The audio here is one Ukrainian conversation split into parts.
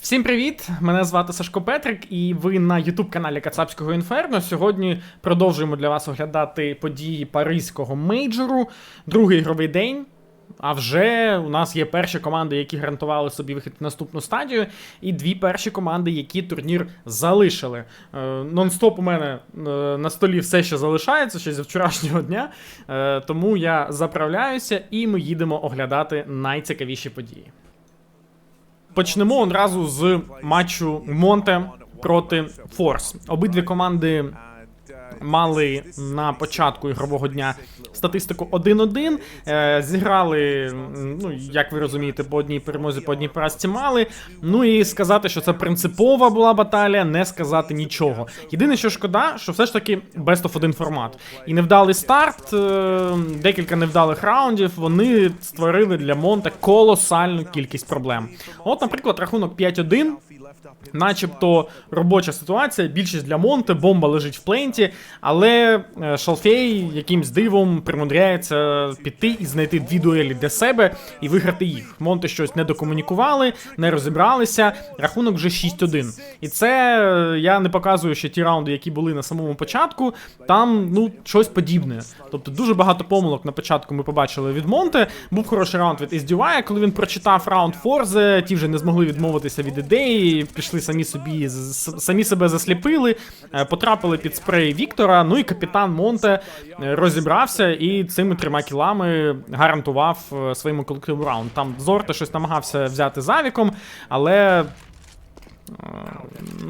Всім привіт! Мене звати Сашко Петрик, і ви на ютуб-каналі Кацапського Інферно. Сьогодні продовжуємо для вас оглядати події Паризького мейджору, другий ігровий день. А вже у нас є перші команди, які гарантували собі вихід в наступну стадію, і дві перші команди, які турнір залишили. Е, нон-стоп у мене е, на столі все ще залишається ще зі вчорашнього дня. Е, тому я заправляюся і ми їдемо оглядати найцікавіші події. Почнемо одразу з матчу Монте проти Форс. Обидві команди мали на початку ігрового дня статистику 1-1. Е, Зіграли, ну як ви розумієте, по одній перемозі, по одній поразці мали. Ну і сказати, що це принципова була баталія, не сказати нічого. Єдине, що шкода, що все ж таки best of 1 формат. І невдалий старт, е, декілька невдалих раундів. Вони створили для Монте колосальну кількість проблем. От, наприклад, рахунок 5-1. Начебто робоча ситуація, більшість для Монте, бомба лежить в пленті, але е, Шалфей якимсь дивом примудряється піти і знайти дві дуелі для себе і виграти їх. Монте щось не докомунікували, не розібралися. Рахунок вже 6-1. І це е, я не показую ще ті раунди, які були на самому початку. Там ну щось подібне. Тобто дуже багато помилок на початку ми побачили від Монте. Був хороший раунд від SDY, коли він прочитав раунд Форзе, ті вже не змогли відмовитися від ідеї, пішли самі собі, самі себе засліпили, е, потрапили під спрей Віктора. Ну і капітан Монте е, розібрався і цими трьома кілами гарантував е, своєму колективу раунд. Там Зорте щось намагався взяти завіком, але.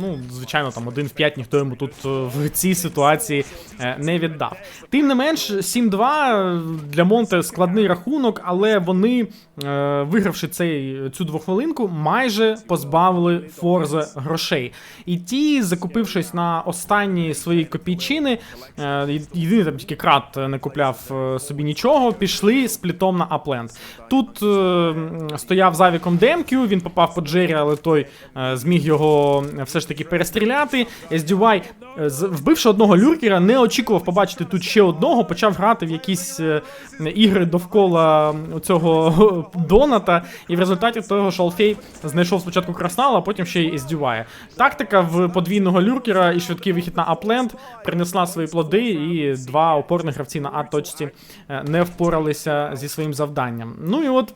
Ну, звичайно, там один в 5 ніхто йому тут е, в цій ситуації е, не віддав. Тим не менш, 7-2 для Монте складний рахунок, але вони, е, вигравши цей, цю двохвилинку, майже позбавили Форзе грошей. І ті, закупившись на останні свої копійчини, єдиний там тільки крат не купляв собі нічого, пішли з плітом на апленд. Тут стояв завіком Демкю, він попав по Джері, але той зміг його все ж таки перестріляти. SDY, е, вбивши одного люркера, не очікував побачити тут ще одного, почав грати в якісь е, ігри довкола цього Доната, і в результаті того Шалфей знайшов спочатку Краснала, а потім ще й SDY. Тактика в подвійного люркера і швидкий вихід на апленд принесла свої плоди, і два опорних гравці на А-точці е, не впоралися зі своїм завданням. Ну і от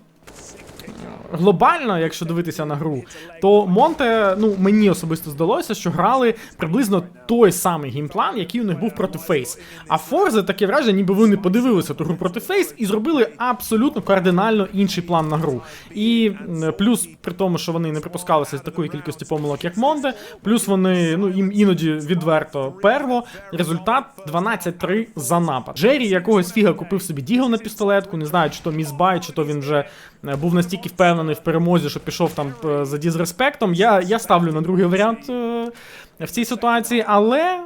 глобально, якщо дивитися на гру, то Монте, ну мені особисто здалося, що грали приблизно той самий геймплан, який у них був проти Фейс. А Форзе таке враження, ніби вони подивилися ту гру проти Фейс і зробили абсолютно кардинально інший план на гру. І плюс при тому, що вони не припускалися з такої кількості помилок, як Монте, плюс вони ну їм іноді відверто перво. Результат 12-3 за напад. Джері якогось фіга купив собі дігл на пістолетку, не знаю, чи то мізбай, чи то він вже е, був настільки впевнений в перемозі, що пішов там е, за дізреспектом. Я, я ставлю на другий варіант е, в цій ситуації, але.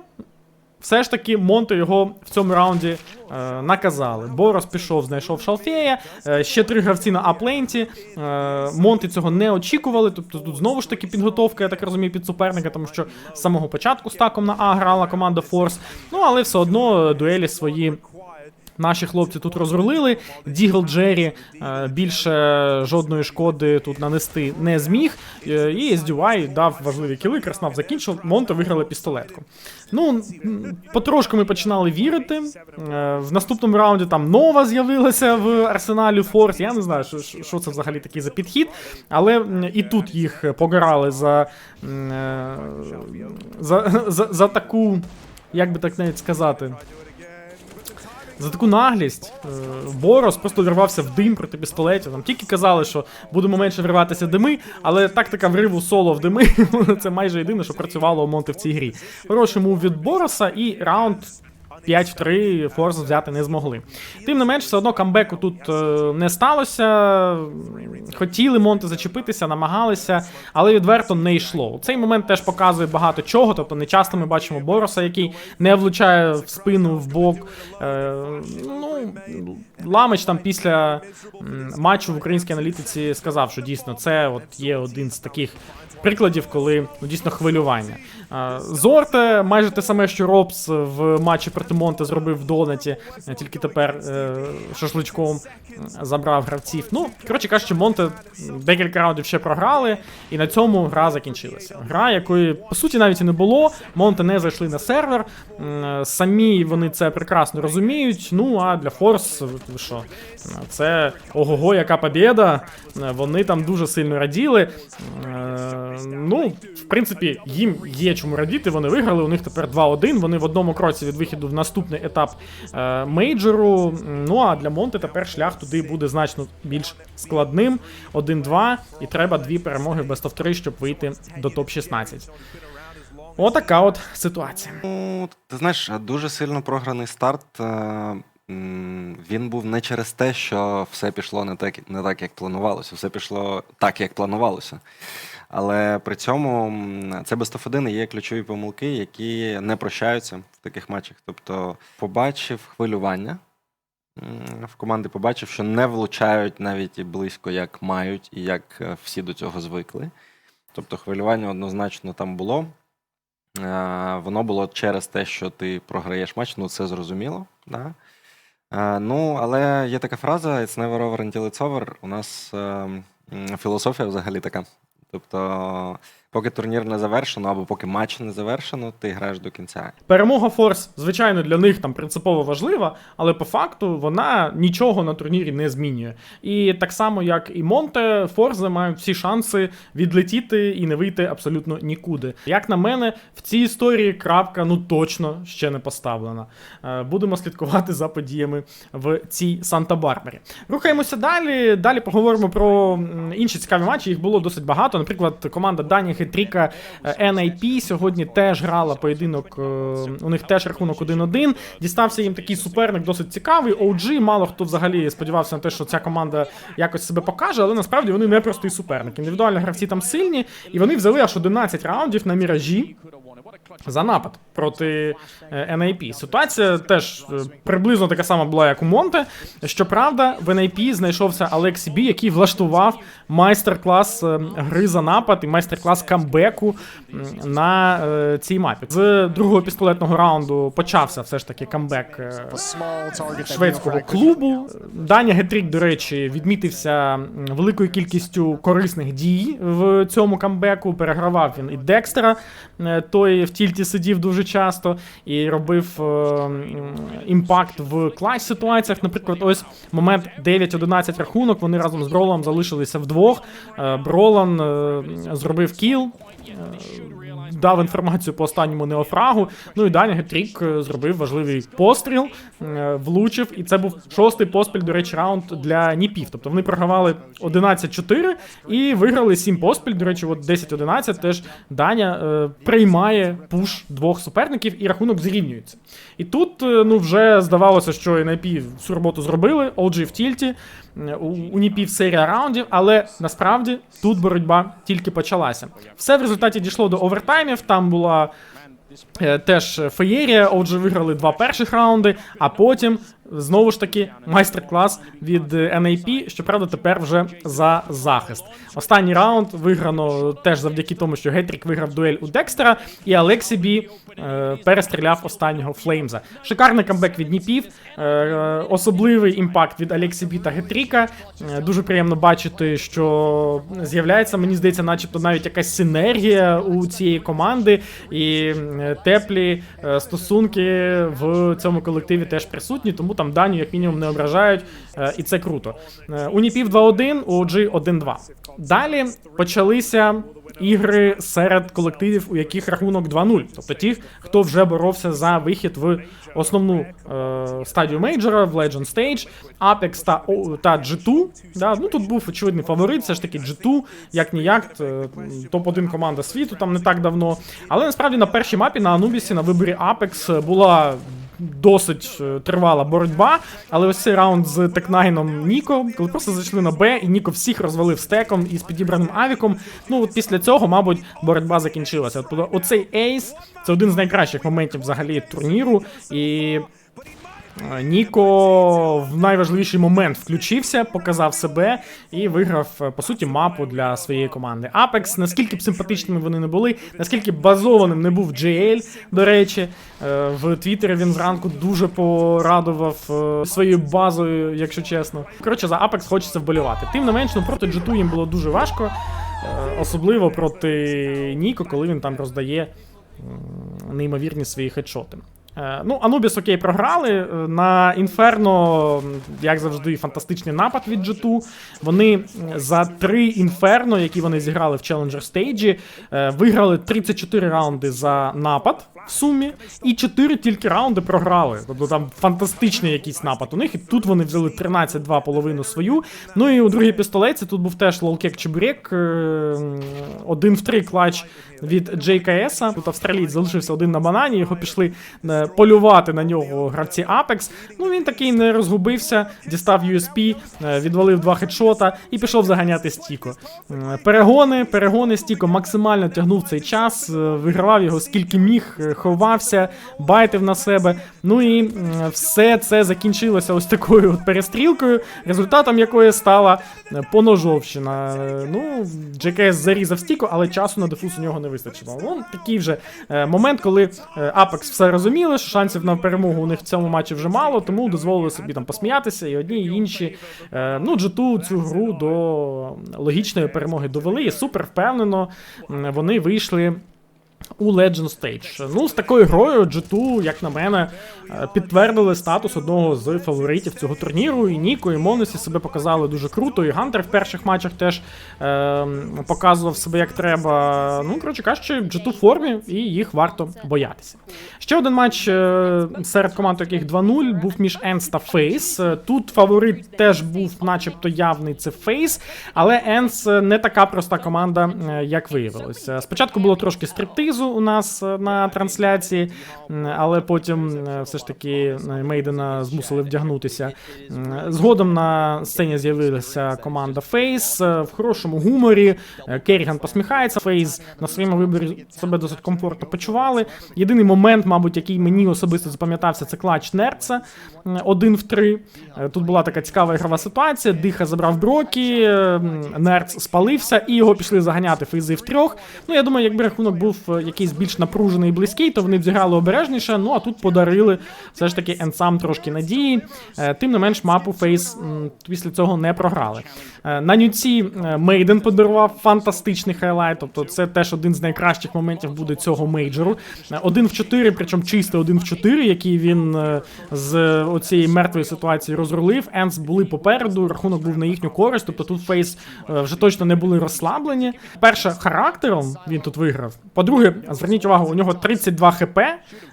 Все ж таки, Монте його в цьому раунді е, наказали. Борос пішов, знайшов Шалфея, е, ще три гравці на апленті. Е, Монти цього не очікували. Тобто тут знову ж таки підготовка, я так розумію, під суперника, тому що з самого початку стаком на А грала команда Форс. Ну але все одно е, дуелі свої Наші хлопці тут розрулили. Дігл Джері е, більше жодної шкоди тут нанести не зміг. Е, і SDY дав важливі кіли, Краснав закінчив, Монте виграли пістолетку. Ну, потрошку ми починали вірити. Е, в наступному раунді там нова з'явилася в арсеналі Форс. Я не знаю, що, що це взагалі такий за підхід. Але і тут їх покарали за, за, за, за таку, як би так навіть сказати. За таку наглість е, Борос просто вірвався в дим проти пістолетів. Там тільки казали, що будемо менше вриватися дими, але тактика вриву соло в дими це майже єдине, що працювало у Монте в цій грі. Хороший мув від Бороса і раунд 5 в 3 Форс взяти не змогли. Тим не менш, все одно камбеку тут е, не сталося. Хотіли Монте зачепитися, намагалися, але відверто не йшло. Цей момент теж показує багато чого. Тобто, не часто ми бачимо Бороса, який не влучає в спину, в бок. Е, ну, Ламич там після матчу в українській аналітиці сказав, що дійсно це от є один з таких прикладів, коли ну, дійсно хвилювання. Зорте майже те саме, що Робс в матчі проти Монте зробив в донаті, е, тільки тепер е, шашличком забрав гравців. Ну, коротше кажучи, Монте декілька раундів ще програли, і на цьому гра закінчилася. Гра, якої по суті навіть і не було. Монте не зайшли на сервер. е, Самі вони це прекрасно розуміють. Ну а для Форс, що, це ого-го, яка побєда. Е, Вони там дуже сильно раділи. Е, Ну, в принципі, їм є чому радіти. Вони виграли. У них тепер 2-1. Вони в одному кроці від вихіду в наступний етап е, мейджору. Ну а для Монте тепер шлях туди буде значно більш складним. 1-2, і треба дві перемоги в Best of 3, щоб вийти до топ-16. Отака от ситуація. Ну, ти знаєш, дуже сильно програний старт. е, Він був не через те, що все пішло не так, не так, як планувалося. Все пішло так, як планувалося. Але при цьому це без тоф-1 є ключові помилки, які не прощаються в таких матчах. Тобто, побачив хвилювання. В команди побачив, що не влучають навіть і близько, як мають, і як е, всі до цього звикли. Тобто хвилювання однозначно там було. Е, Воно було через те, що ти програєш матч, ну це зрозуміло. Да? Е, Ну, але є така фраза: It's never over until it's over. У нас е, філософія взагалі така. Тобто, поки турнір не завершено, або поки матч не завершено, ти граєш до кінця. Перемога Форс, звичайно, для них там принципово важлива, але по факту вона нічого на турнірі не змінює. І так само, як і Монте, Форзе мають всі шанси відлетіти і не вийти абсолютно нікуди. Як на мене, в цій історії крапка ну точно ще не поставлена. Е, Будемо слідкувати за подіями в цій Санта-Барбарі. Рухаємося далі. Далі поговоримо про інші цікаві матчі. Їх було досить багато. Наприклад, команда Дані Хетріка е, NIP сьогодні теж грала поєдинок. е, У них теж рахунок 1-1. Дістався їм такий суперник досить цікавий. OG, мало хто взагалі сподівався на те, що ця команда якось себе покаже, але насправді вони не простий суперник. Індивідуальні гравці там сильні, і вони взяли аж 11 раундів на міражі за напад проти е, NIP. Ситуація теж е, приблизно така сама була, як у Монте. Щоправда, в NIP знайшовся Алексі Бі, який влаштував майстер-клас е, гри за напад і майстер-клас камбеку на е, цій мапі. З другого пістолетного раунду почався все ж таки камбек е, шведського клубу. Даня Гетрік, до речі, відмітився великою кількістю корисних дій в цьому камбеку. Перегравав він і Декстера, той в тільті сидів дуже часто і робив імпакт в класі ситуаціях. Наприклад, ось момент 9-11 рахунок. Вони разом з Бролом залишилися вдвох. Е, Бролан е, зробив кіл. е, Дав інформацію по останньому неофрагу. Ну і Даня Гетрік зробив важливий постріл, влучив, і це був шостий поспіль, до речі, раунд для Ніпів. Тобто вони програвали 11-4 і виграли 7 поспіль. До речі, от 10-11 теж Даня приймає пуш двох суперників і рахунок зрівнюється. І тут ну вже здавалося, що NIP всю роботу зробили, OG в тільті. У, у Ніпів серія раундів, але насправді тут боротьба тільки почалася. Все в результаті дійшло до овертаймів. Там була е, теж феєрія. Отже, виграли два перших раунди, а потім знову ж таки майстер-клас від NAP, щоправда, тепер вже за захист. Останній раунд виграно теж завдяки тому, що Гетрік виграв дуель у Декстера, і Алексі Бі е, перестріляв останнього Флеймза. Шикарний камбек від Ніпів, е, особливий імпакт від Алексі Бі та Гетріка. Е, дуже приємно бачити, що з'являється, мені здається, начебто навіть якась синергія у цієї команди, і теплі е, стосунки в цьому колективі теж присутні, тому там Даню, як мінімум, не ображають, е, і це круто. Е, У Ніпів 2-1, у OG 1-2. Далі почалися ігри серед колективів, у яких рахунок 2-0. Тобто ті, хто вже боровся за вихід в основну е, стадію мейджора, в Legend Stage, Apex та, та G2. Да? Ну тут був очевидний фаворит, все ж таки G2, як ніяк, е, топ-1 команда світу там не так давно. Але насправді на першій мапі на Анубісі на виборі Apex була досить е, тривала боротьба, але ось цей раунд з Текнайном Ніко, коли просто зайшли на Б, і Ніко всіх розвалив стеком із підібраним авіком. Ну от після цього, мабуть, боротьба закінчилася. От оцей ейс це один з найкращих моментів взагалі турніру. І Ніко в найважливіший момент включився, показав себе і виграв, е, по суті, мапу для своєї команди. Apex, наскільки б симпатичними вони не були, наскільки базованим не був JL, до речі, е, в Твіттері він зранку дуже порадував е, своєю базою, якщо чесно. Коротше, за Apex хочеться вболівати. Тим не менш, ну проти G2 їм було дуже важко, е, особливо проти Ніко, коли він там роздає неймовірні свої хедшоти. Е, Ну, Анубіс окей, програли. Е, На Інферно, як завжди, фантастичний напад від G2. Вони за три інферно, які вони зіграли в Challenger стейджі, виграли 34 раунди за напад в сумі, і 4 тільки раунди програли. Тобто там фантастичний якийсь напад у них. І тут вони взяли 13-2 половину свою. Ну і у другій пістолеці тут був теж лолкек Чебурек. е, Один в три клач від JKS. Тут австралієць залишився один на банані, його пішли полювати на нього гравці Apex. Ну він такий не розгубився, дістав USP, е, відвалив два хедшота і пішов заганяти Стіко. Е, Перегони, перегони Стіко максимально тягнув цей час, е, вигравав його скільки міг, ховався, байтив на себе. Ну і все це закінчилося ось такою от перестрілкою, результатом якої стала поножовщина. Ну, JKS зарізав стіку, але часу на дефуз у нього не вистачило. Ну, такий вже момент, коли Apex все розуміли, що шансів на перемогу у них в цьому матчі вже мало, тому дозволили собі там посміятися, і одні, і інші. Е, Ну, G2 цю гру до логічної перемоги довели, і супер впевнено вони вийшли. У Legend Stage. Ну, з такою грою G2, як на мене, е, підтвердили статус одного з фаворитів цього турніру. І Ніко, і Монесі себе показали дуже круто. І Гантер в перших матчах теж е, показував себе як треба. Ну, коротше кажучи, G2 в формі, і їх варто боятися. Ще один матч е, серед команд, яких 2-0, був між Енс та Фейс. Е, Тут фаворит теж був, начебто, явний це Фейс, але Енс не така проста команда, е, як виявилося. Спочатку було трошки стриптизу у нас е, на трансляції, але потім е, все ж таки е, Мейдена змусили вдягнутися. Згодом на сцені з'явилася команда Фейс в хорошому гуморі. Керріган посміхається. Фейс на своєму виборі себе досить комфортно почували. Єдиний момент, мабуть, який мені особисто запам'ятався, це клач Нерца один в три. Тут була така цікава ігрова ситуація. Диха забрав броки, е, Нерц спалився, і його пішли заганяти фейзи в трьох. Ну, я думаю, якби рахунок був якийсь більш напружений і близький, то вони зіграли обережніше. Ну а тут подарили все ж таки енсам трошки надії. Е, Тим не менш, мапу Фейс після цього не програли. Е, На нюці е, Мейден подарував фантастичний хайлайт. Тобто, це теж один з найкращих моментів буде цього мейджору. Один в чотири, причому чисто один в чотири, який він з оцієї мертвої ситуації розрулив. Енс були попереду, рахунок був на їхню користь. Тобто тут Фейс вже точно не були розслаблені. Перше, характером він тут виграв. По-друге, зверніть увагу, у нього 32 хп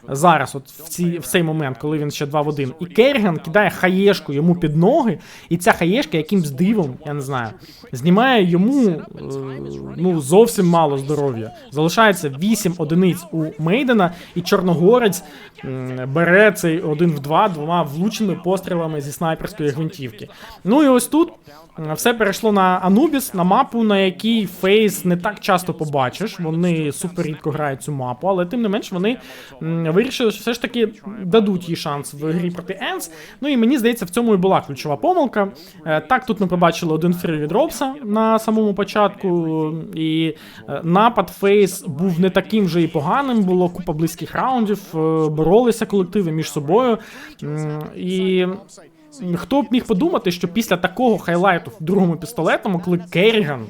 зараз, от в, ці, в цей момент, коли він ще 2 в 1. І Керріган кидає хаєшку йому під ноги, і ця хаєшка якимсь дивом, я не знаю, знімає йому е, ну, зовсім мало здоров'я. Залишається 8 одиниць у Мейдена, і Чорногорець бере цей один в 2 двома влучними пострілами зі снайперської гвинтівки. Ну і ось тут все перейшло на Анубіс, на мапу, на якій Фейс не так часто побачиш. Вони супер рідко грають цю мапу, але тим не менш вони вирішили, що все ж таки дадуть їй шанс в грі проти Енс. Ну і мені здається, в цьому і була ключова помилка. Е, Так, тут ми побачили один фрі від Робса на самому початку, і е, напад Фейс був не таким вже і поганим. Було купа близьких раундів, е, боролися колективи між собою. І хто б міг подумати, що після такого хайлайту в другому пістолетному, коли Керріган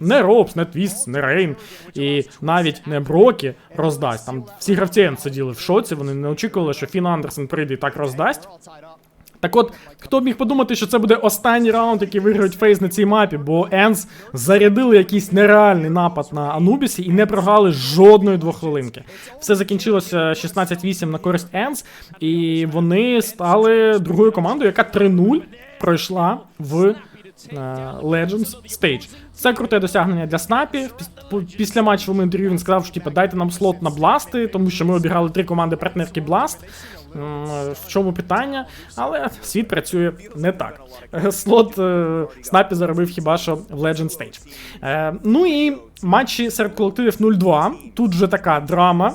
не Робс, не Твіст, не Рейн і навіть не Брокі роздасть. Там всі гравці сиділи в шоці, вони не очікували, що Фін Андерсен прийде і так роздасть. Так от, хто б міг подумати, що це буде останній раунд, який виграють Фейс на цій мапі, бо Енс зарядили якийсь нереальний напад на Анубісі і не програли жодної двохвилинки. Все закінчилося 16-8 на користь Енс, і вони стали другою командою, яка 3-0 пройшла в е, Legends Stage. Це круте досягнення для Снапі. Після матчового інтерв'ю він сказав, що типу, дайте нам слот на бласти, тому що ми обіграли три команди партнерки Бласт. В чому питання? Але світ працює не так. Е, Слот е, Снапі заробив хіба що в Legend Stage. Е, Ну і матчі серед колективів 0-2. Тут вже така драма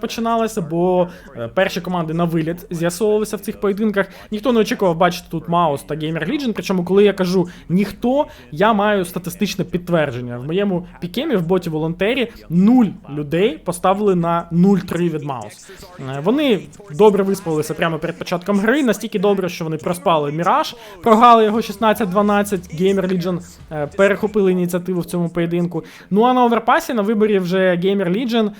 починалася, бо е, перші команди на виліт з'ясовувалися в цих поєдинках. Ніхто не очікував бачити тут Маус та Gamer Legion. Причому, коли я кажу ніхто, я маю статистичне підтвердження. В моєму пікемі в боті волонтері 0 людей поставили на 0-3 від Маус. Е, Вони добре виспалися прямо перед початком гри, настільки добре, що вони проспали Міраж, програли його 16-12. Gamer Legion е, перехопили ініціативу в цьому поєдинку. Ну а на оверпасі на виборі вже Gamer Legion.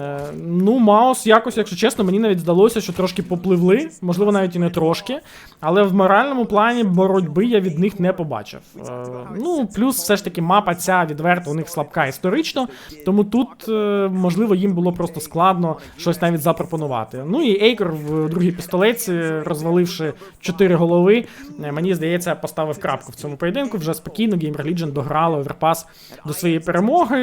е, Ну, Маус якось, якщо чесно, мені навіть здалося, що трошки попливли, можливо, навіть і не трошки. Але в моральному плані боротьби я від них не побачив. Е, Ну, плюс все ж таки мапа ця відверто у них слабка історично, тому тут, е, можливо, їм було просто складно щось навіть запропонувати. Ну і Ейкор в другій пістолеці, розваливши чотири голови, мені здається, поставив крапку в цьому поєдинку. Вже спокійно Gamer Legion дограли оверпас до своєї перемоги,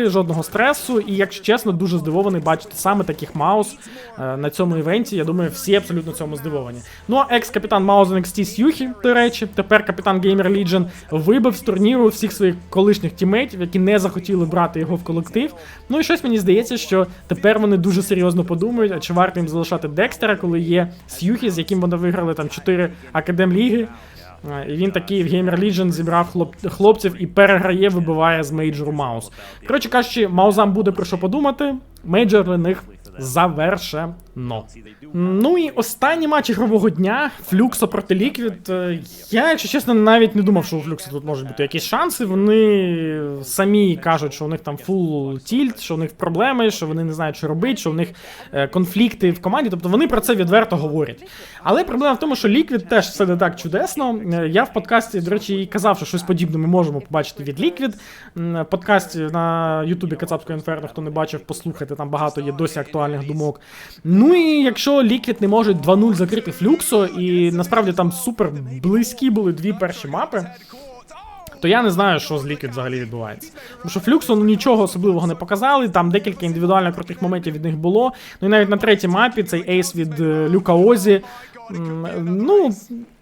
жодного стресу. І, якщо чесно, дуже здивований бачити саме таких Маус е, на цьому івенті. Я думаю, всі абсолютно цьому здивовані. Ну а екс-капітан Маус NXT Сюхі, до речі, тепер капітан Gamer Legion вибив з турніру всіх своїх колишніх тімейтів, які не захотіли брати його в колектив. Ну і щось мені здається, що тепер вони дуже серйозно подумають, а чи варто їм залишати Декстера, коли є Сюхі, з яким вони виграли там 4 академ-ліги. Е, І він такий в Gamer Legion зібрав хлоп... хлопців і переграє, вибиває з мейджору Маус. Коротше кажучи, Маузам буде про що подумати. Мейджор для них завершено. Ну і останній матч ігрового дня Флюксо проти Ліквід. Е, Я, якщо чесно, навіть не думав, що у Флюкса тут можуть бути якісь шанси. Вони самі кажуть, що у них там фул тільт, що у них проблеми, що вони не знають, що робити, що у них е, конфлікти в команді. Тобто вони про це відверто говорять. Але проблема в тому, що Ліквід теж все не так чудесно. Е, Я в подкасті, до речі, і казав, що щось подібне ми можемо побачити від Ліквід. В подкасті на Ютубі Кацапського інферно, хто не бачив, послухайте, там багато є досі актуальних думок. Ну і якщо Ліквід не можуть 2-0 закрити Флюксо, і насправді там супер близькі були дві перші мапи. То я не знаю, що з Liquid взагалі відбувається. Тому що Флюксу ну, нічого особливого не показали, там декілька індивідуально крутих моментів від них було. Ну і навіть на третій мапі цей ейс від е, Люка Озі. Ну,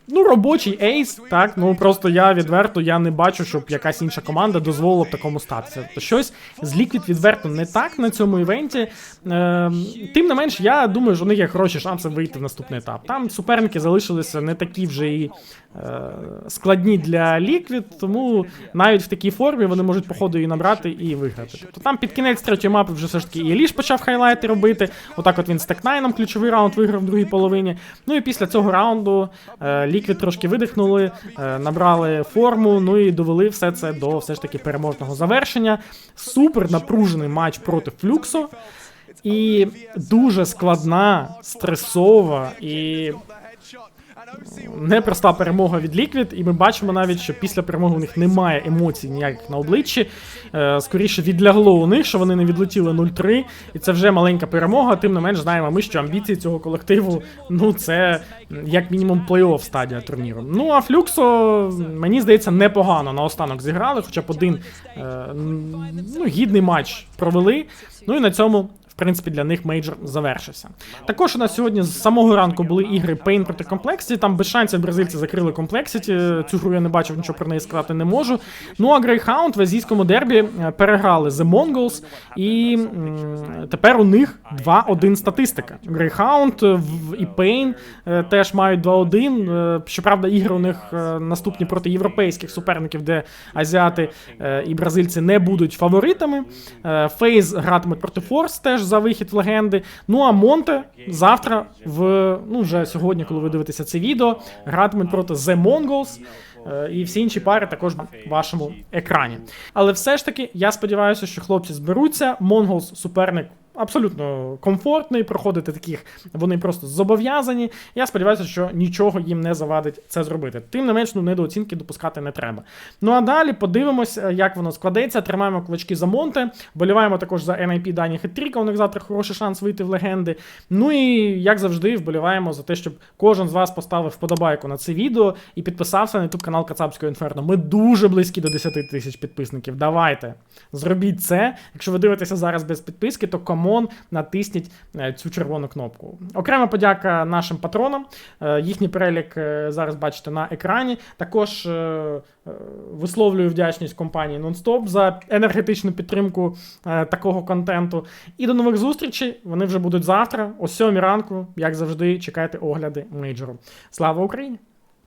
ну, робочий ейс, так. Ну просто я відверто я не бачу, щоб якась інша команда дозволила б такому статися. Тобто щось з Liquid відверто не так на цьому івенті. Е, тим не менш, я думаю, що у них є хороші шанси вийти в наступний етап. Там суперники залишилися не такі вже і е, складні для Liquid, тому навіть в такій формі вони можуть по ходу її набрати і виграти. Тобто там під кінець третьої мапи вже все ж таки і Еліш почав хайлайти робити. Отак от він з Текнайном ключовий раунд виграв в другій половині. Ну і після цього раунду е, Liquid трошки видихнули, е, набрали форму, ну і довели все це до все ж таки переможного завершення. Супер напружений матч проти Флюксо. І дуже складна, стресова і непроста перемога від Liquid, і ми бачимо навіть, що після перемоги у них немає емоцій ніяких на обличчі. Е, скоріше відлягло у них, що вони не відлетіли 0-3, і це вже маленька перемога. Тим не менш, знаємо ми, що амбіції цього колективу ну це як мінімум плей-офф стадія турніру. Ну а Флюксо, мені здається, непогано наостанок зіграли, хоча б один е, ну, гідний матч провели. Ну і на цьому принципі, для них мейджор завершився. Також у нас сьогодні з самого ранку були ігри Pain проти Complexity. Там без шансів бразильці закрили Complexity. Цю гру я не бачив, нічого про неї сказати не можу. Ну а Greyhound в азійському дербі е, переграли The Mongols, і тепер у них 2-1 статистика. Greyhound е, і Pain е, теж мають 2-1. Е, Щоправда, ігри у них наступні проти європейських суперників, де азіати і бразильці не будуть фаворитами. Фейз гратиме проти Форс теж за вихід в легенди. Ну а Монте завтра, в ну вже сьогодні, коли ви дивитеся це відео, гратиме проти The Mongols. Е, І всі інші пари також на вашому екрані. Але все ж таки, я сподіваюся, що хлопці зберуться. Монголс суперник абсолютно комфортний. Проходити таких вони просто зобов'язані. Я сподіваюся, що нічого їм не завадить це зробити. Тим не менш, ну недооцінки допускати не треба. Ну а далі подивимось, е, як воно складеться. Тримаємо кулачки за Монте. Боліваємо також за NIP Дані Хитріка. У них завтра хороший шанс вийти в легенди. Ну і як завжди, вболіваємо за те, щоб кожен з вас поставив вподобайку на це відео і підписався на YouTube канал Кацапського Інферно. Ми дуже близькі до 10 тисяч підписників. Давайте зробіть це. Якщо ви дивитеся зараз без підписки, то камон. Камон, натисніть е, цю червону кнопку. Окрема подяка нашим патронам. Е, Їхній перелік е, зараз бачите на екрані. Також висловлюю вдячність компанії Nonstop за енергетичну підтримку такого контенту. І до нових зустрічей. Вони вже будуть завтра, о 7 ранку, як завжди, чекайте огляди мейджору. Слава Україні!